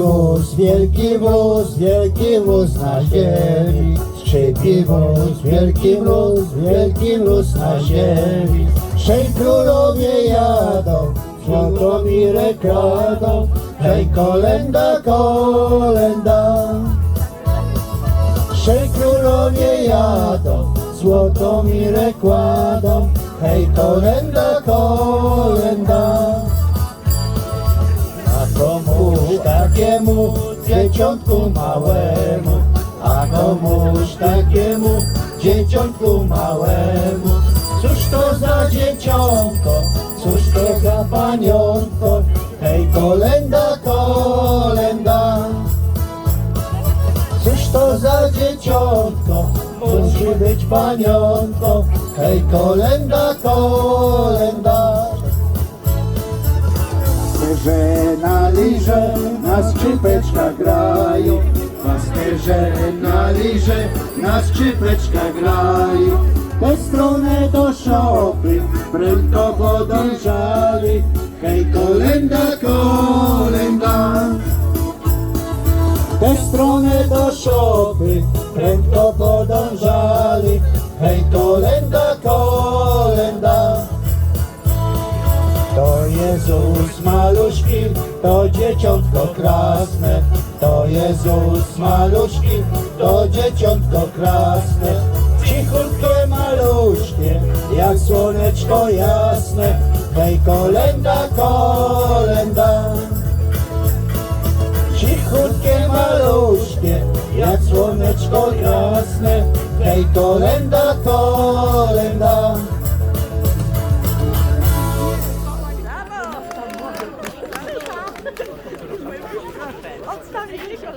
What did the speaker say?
wóz, wielki wóz, wielki wóz na ziemi. Skrzypi wóz, wielki wóz, wielki wóz na ziemi. Trzej królowie jadą, złotą mirę kradą. Hej, kolenda, kolenda. Trzej królowie jadą, złotą mirę kładą. Hej, kolenda, kolenda. Takiemu dzieciątku małemu, a komuś takiemu dzieciątku małemu. Cóż to za dzieciątko, cóż to za paniątko, hej kolenda, kolenda. Cóż to za dzieciątko, musi być paniątko, hej kolenda, kolenda. Liże, na skrzypeczkach grają. Pasterze na liże, na skrzypeczkach grają. Tę stronę do szopy, prędko podążali. Hej, kolenda, kolenda. Tę stronę do szopy, prędko podążali. Hej, kolenda. Jezus maluszki, to dzieciątko krasne. To Jezus maluszki, to dzieciątko krasne. Cichutkie maluszkie, jak słoneczko jasne. Hej, kolenda, kolenda. Cichutkie maluszkie, jak słoneczko jasne. Hej, kolenda, kolenda. Odstawili się